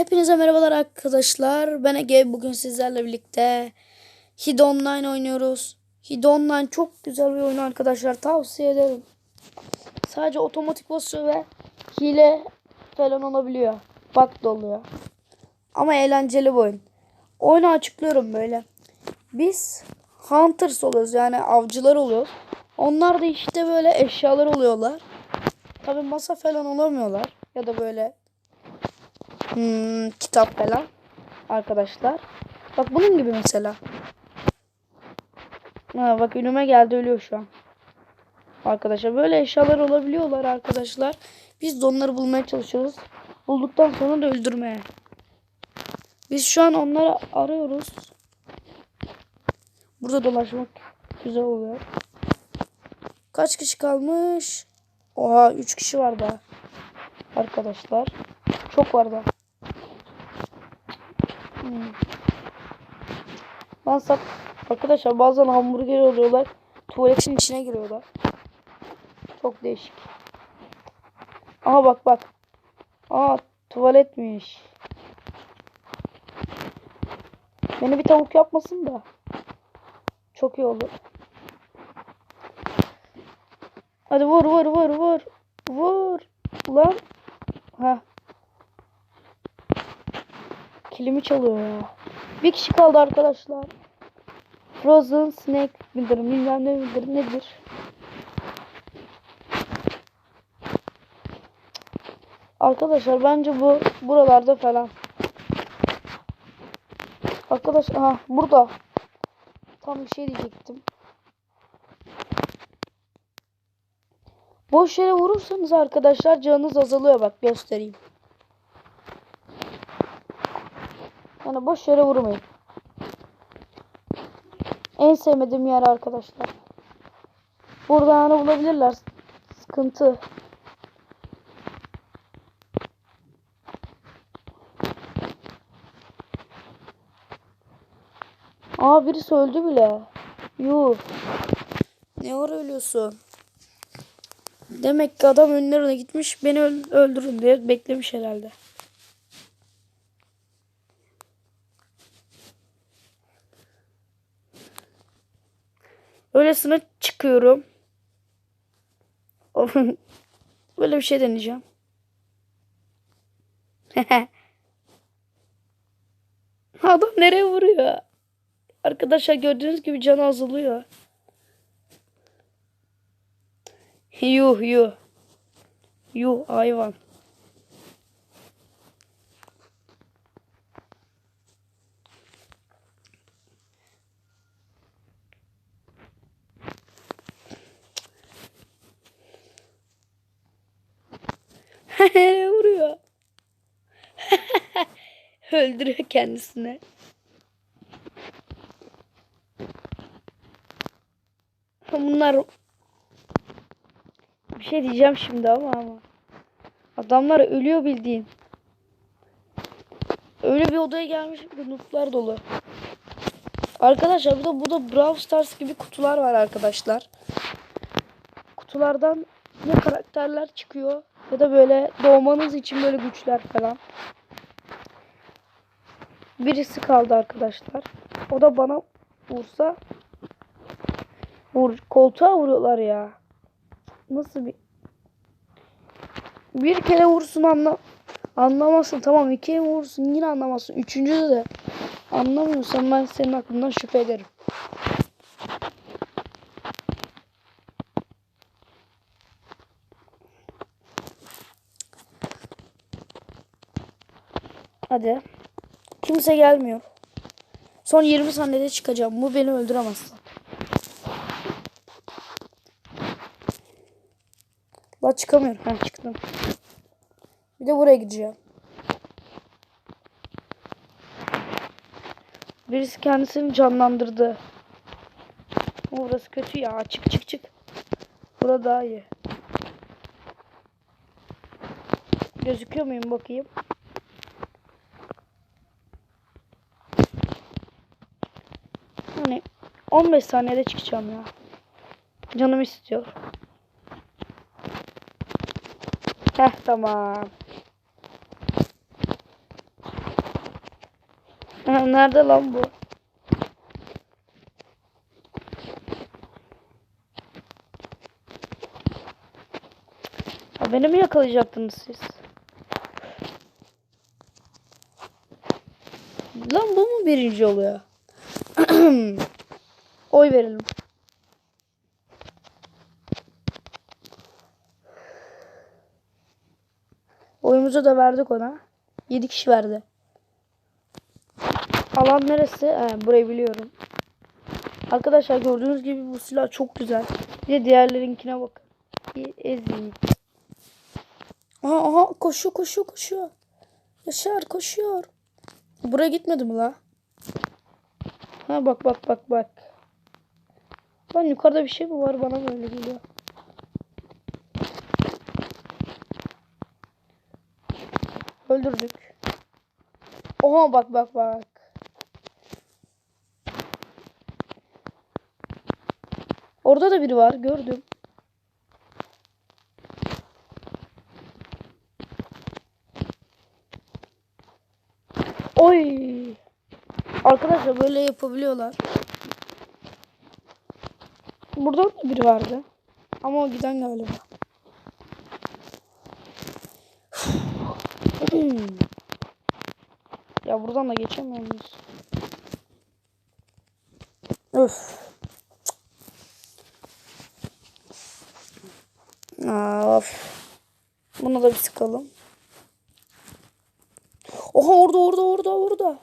Hepinize merhabalar arkadaşlar. Ben Ege. Bugün sizlerle birlikte Hid Online oynuyoruz. Hid Online çok güzel bir oyun arkadaşlar. Tavsiye ederim. Sadece otomatik basıyor ve hile falan olabiliyor. Bug da oluyor. Ama eğlenceli bir oyun. Oyunu açıklıyorum böyle. Biz Hunters oluyoruz yani avcılar oluyoruz. Onlar da işte böyle eşyalar oluyorlar. Tabi masa falan olamıyorlar. Ya da böyle hmm, kitap falan arkadaşlar. Bak bunun gibi mesela. Ha, bak önüme geldi ölüyor şu an. Arkadaşlar böyle eşyalar olabiliyorlar arkadaşlar. Biz de onları bulmaya çalışıyoruz. Bulduktan sonra da öldürmeye. Biz şu an onları arıyoruz. Burada dolaşmak güzel oluyor. Kaç kişi kalmış? Oha 3 kişi var daha. Arkadaşlar. Çok var da. Hmm. Sap Arkadaşlar bazen hamburger alıyorlar. Tuvaletin içine giriyorlar. Çok değişik. Aha bak bak. Aa tuvaletmiş. Beni bir tavuk yapmasın da. Çok iyi olur. Hadi vur vur vur vur. Vur. Lan. Ha. Kilimi çalıyor ya. Bir kişi kaldı arkadaşlar. Frozen Snake midir bilmem ne midir nedir? Arkadaşlar bence bu buralarda falan. Arkadaş aha burada. Tam bir şey diyecektim. Boş yere vurursanız arkadaşlar canınız azalıyor bak göstereyim. Yani boş yere vurmayın. En sevmediğim yer arkadaşlar. Burada yani bulabilirler. Sıkıntı. Aa birisi öldü bile. Yuh. Ne var ölüyorsun? Demek ki adam önlerine gitmiş beni öl- öldürün diye beklemiş herhalde. Öylesine çıkıyorum. Böyle bir şey deneyeceğim. Adam nereye vuruyor? Arkadaşlar gördüğünüz gibi canı azalıyor. Yuh yuh. Yuh hayvan. Vuruyor. Öldürüyor kendisini. Bunlar bir şey diyeceğim şimdi ama ama. Adamlar ölüyor bildiğin. Öyle bir odaya gelmiş bir noob'lar dolu. Arkadaşlar bir de burada Brawl Stars gibi kutular var arkadaşlar. Kutulardan ne karakterler çıkıyor ya da böyle doğmanız için böyle güçler falan. Birisi kaldı arkadaşlar. O da bana vursa vur koltuğa vuruyorlar ya. Nasıl bir bir kere vursun anla anlamazsın tamam iki kere vursun yine anlamazsın. Üçüncüde de anlamıyorsan ben senin aklından şüphe ederim. Hadi. Kimse gelmiyor. Son 20 saniyede çıkacağım. Bu beni öldüremez. La çıkamıyorum. Ha çıktım. Bir de buraya gideceğim. Birisi kendisini canlandırdı. Burası kötü ya. Çık çık çık. Burada daha iyi. Gözüküyor muyum bakayım. 15 saniyede çıkacağım ya. Canım istiyor. Heh tamam. Nerede lan bu? Beni mi yakalayacaktınız siz? Lan bu mu birinci oluyor? Oy verelim. Oyumuzu da verdik ona. 7 kişi verdi. Alan neresi? He, burayı biliyorum. Arkadaşlar gördüğünüz gibi bu silah çok güzel. Bir de diğerlerinkine. Bir ezik. Aha, aha koşuyor koşuyor koşuyor. Yaşar koşuyor. Buraya gitmedi mi la? Ha bak bak bak bak. Lan yukarıda bir şey mi var bana böyle geliyor. Öldürdük. Oha bak bak bak. Orada da biri var gördüm. Oy. Arkadaşlar böyle yapabiliyorlar. Burada da biri vardı. Ama o giden galiba. ya buradan da geçemiyor muyuz? Öf. Of. Buna da bir sıkalım. Oha orada orada orada orada.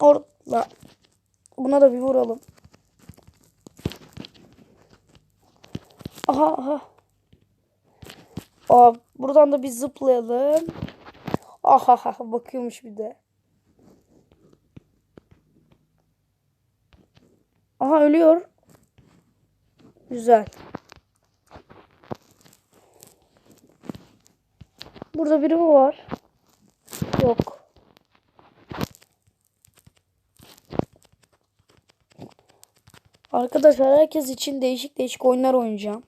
Orada. Buna da bir vuralım. Aha aha. Aa, buradan da bir zıplayalım. Aha aha bakıyormuş bir de. Aha ölüyor. Güzel. Burada biri mi var? Yok. Arkadaşlar herkes için değişik değişik oyunlar oynayacağım.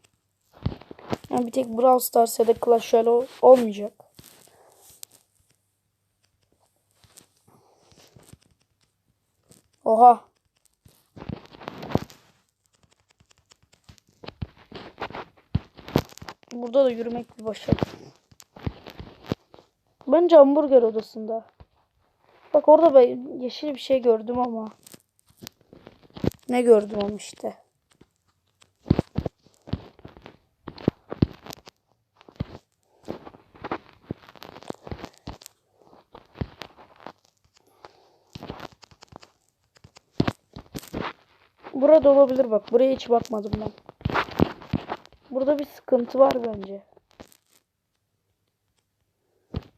Yani bir tek Brawl Stars ya da Clash Royale ol- olmayacak. Oha. Burada da yürümek bir başarı. Bence hamburger odasında. Bak orada ben yeşil bir şey gördüm ama. Ne gördüm ama işte. Burada olabilir bak. Buraya hiç bakmadım ben. Burada bir sıkıntı var bence.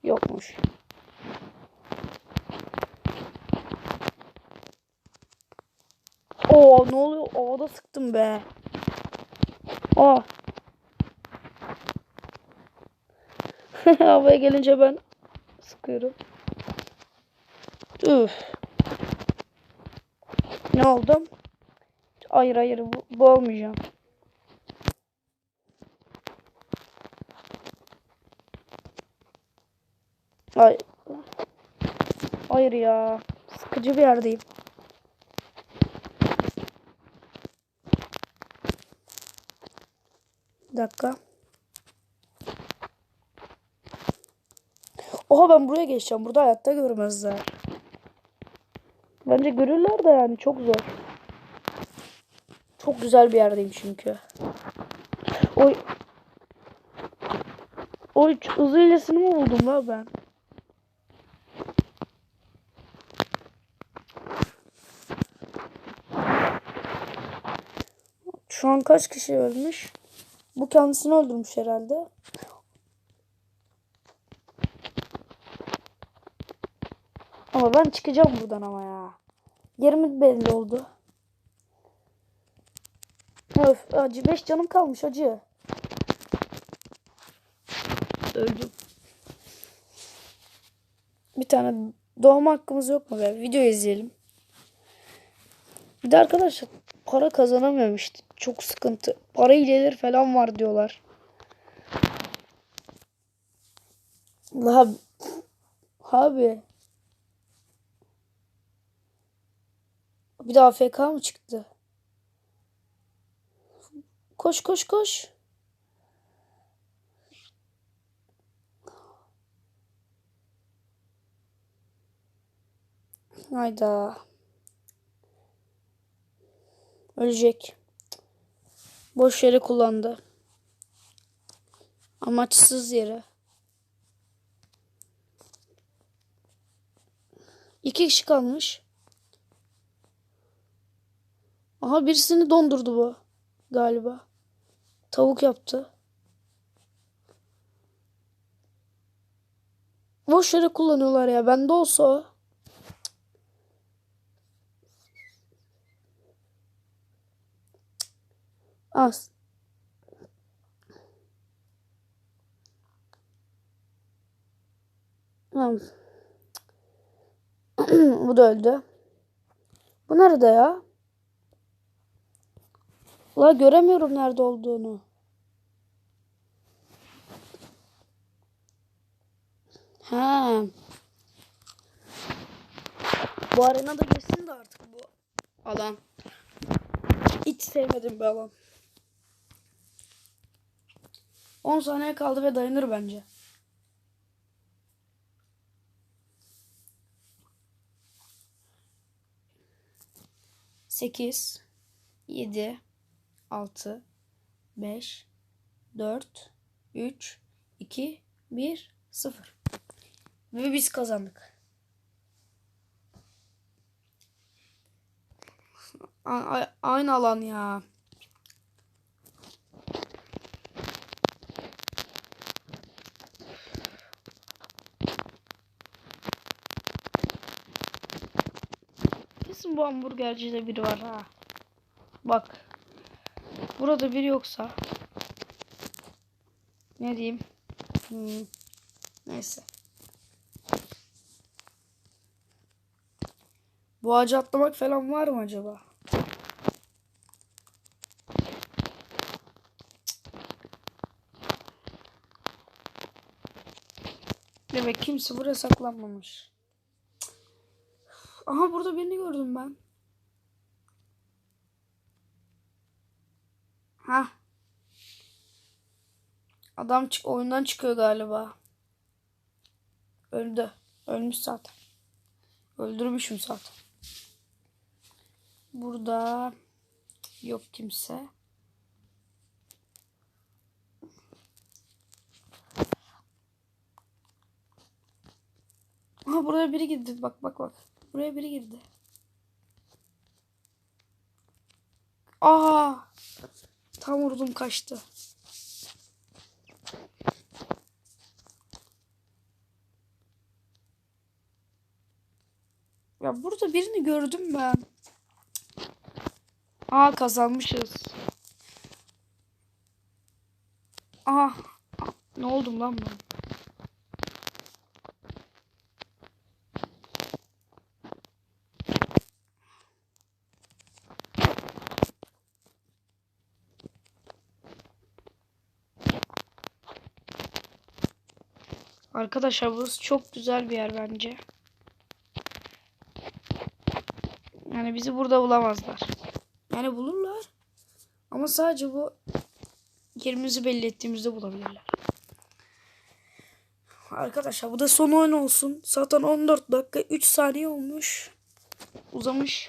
Yokmuş. Oo ne oluyor? Havada sıktım be. Aa. Havaya gelince ben sıkıyorum. Üf. Ne oldu? Hayır hayır bu, bu olmayacağım. Ay. Hayır ya. Sıkıcı bir yerdeyim. Dakika. Oha ben buraya geçeceğim. Burada hayatta görmezler. Bence görürler de yani çok zor. Çok güzel bir yerdeyim çünkü. Oy. Oy hızlı hilesini mi buldum la ben? Şu an kaç kişi ölmüş? Bu kendisini öldürmüş herhalde. Ama ben çıkacağım buradan ama ya. Yerimiz belli oldu. Öf acı 5 canım kalmış acı. Öldüm. Bir tane doğma hakkımız yok mu be? Video izleyelim. Bir de arkadaşlar para kazanamıyorum işte. Çok sıkıntı. Para hileleri falan var diyorlar. Abi. Abi. Bir daha AFK mı çıktı? Koş koş koş. Hayda. Ölecek. Boş yere kullandı. Amaçsız yere. İki kişi kalmış. Aha birisini dondurdu bu galiba. Tavuk yaptı. Boş yere kullanıyorlar ya. Bende olsa Az. Tamam. Bu da öldü. Bu nerede ya? La göremiyorum nerede olduğunu. Ha. Bu arenada girsin de artık bu alan. Hiç sevmedim bir alan. 10 saniye kaldı ve dayanır bence. Sekiz, yedi, altı, beş, dört, üç, iki, bir, sıfır. Ve biz kazandık. A- aynı alan ya. Bu hamburgercide biri var ha. Bak. Burada biri yoksa. Ne diyeyim? Hmm. Neyse. Bu ağacı atlamak falan var mı acaba? Demek kimse buraya saklanmamış. Aha burada birini gördüm ben. Ha. Adam çık oyundan çıkıyor galiba. Öldü. Ölmüş zaten. Öldürmüşüm zaten. Burada yok kimse. Aha buraya biri girdi. Bak bak bak. Buraya biri girdi. Aa! Tam vurdum kaçtı. Ya burada birini gördüm ben. Aa kazanmışız. Aa ne oldum lan ben? Arkadaşlar burası çok güzel bir yer bence. Yani bizi burada bulamazlar. Yani bulurlar. Ama sadece bu yerimizi belli ettiğimizde bulabilirler. Arkadaşlar bu da son oyun olsun. Zaten 14 dakika 3 saniye olmuş. Uzamış.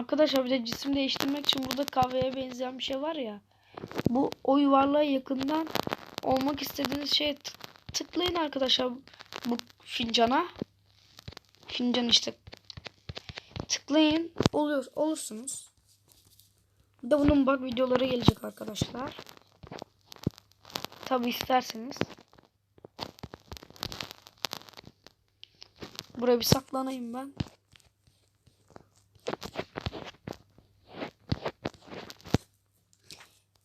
Arkadaşlar bir de cisim değiştirmek için burada kahveye benzeyen bir şey var ya. Bu o yuvarlığa yakından olmak istediğiniz şeye tıklayın arkadaşlar bu fincana. Fincan işte. Tıklayın. Oluyor, olursunuz. Bir de bunun bak videoları gelecek arkadaşlar. Tabi isterseniz. Buraya bir saklanayım ben.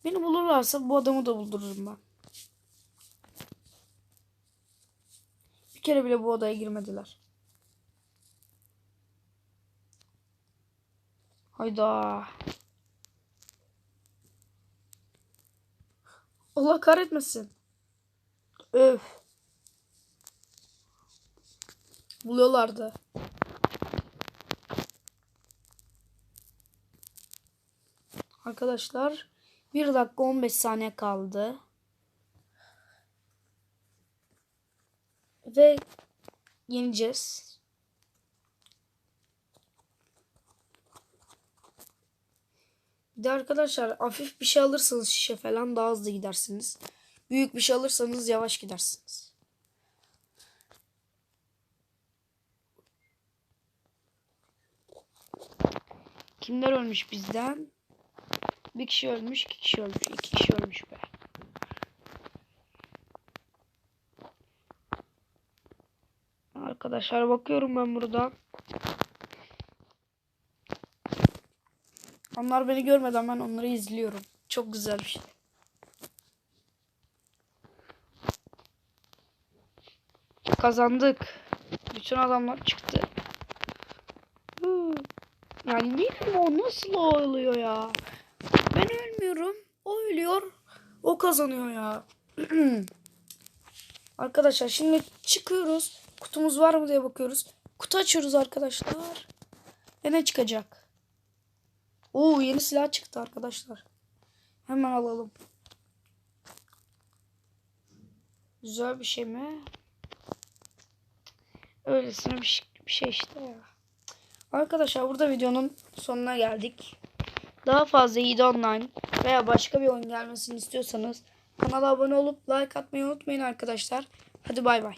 Beni bulurlarsa bu adamı da buldururum ben. Bir kere bile bu odaya girmediler. Hayda. Allah kahretmesin. Öf. Buluyorlardı. Arkadaşlar 1 dakika 15 saniye kaldı. Ve yeneceğiz. Bir de arkadaşlar hafif bir şey alırsanız şişe falan daha hızlı gidersiniz. Büyük bir şey alırsanız yavaş gidersiniz. Kimler ölmüş bizden? Bir kişi ölmüş, iki kişi ölmüş, iki kişi ölmüş be. Arkadaşlar bakıyorum ben buradan. Onlar beni görmeden ben onları izliyorum. Çok güzel bir şey. Kazandık. Bütün adamlar çıktı. Yani değil mi o nasıl oluyor ya? Ben ölmüyorum. O ölüyor. O kazanıyor ya. arkadaşlar şimdi çıkıyoruz. Kutumuz var mı diye bakıyoruz. Kutu açıyoruz arkadaşlar. Ve ne çıkacak? Oo yeni silah çıktı arkadaşlar. Hemen alalım. Güzel bir şey mi? Öylesine bir şey, bir şey işte ya. Arkadaşlar burada videonun sonuna geldik. Daha fazla iyi online veya başka bir oyun gelmesini istiyorsanız kanala abone olup like atmayı unutmayın arkadaşlar. Hadi bay bay.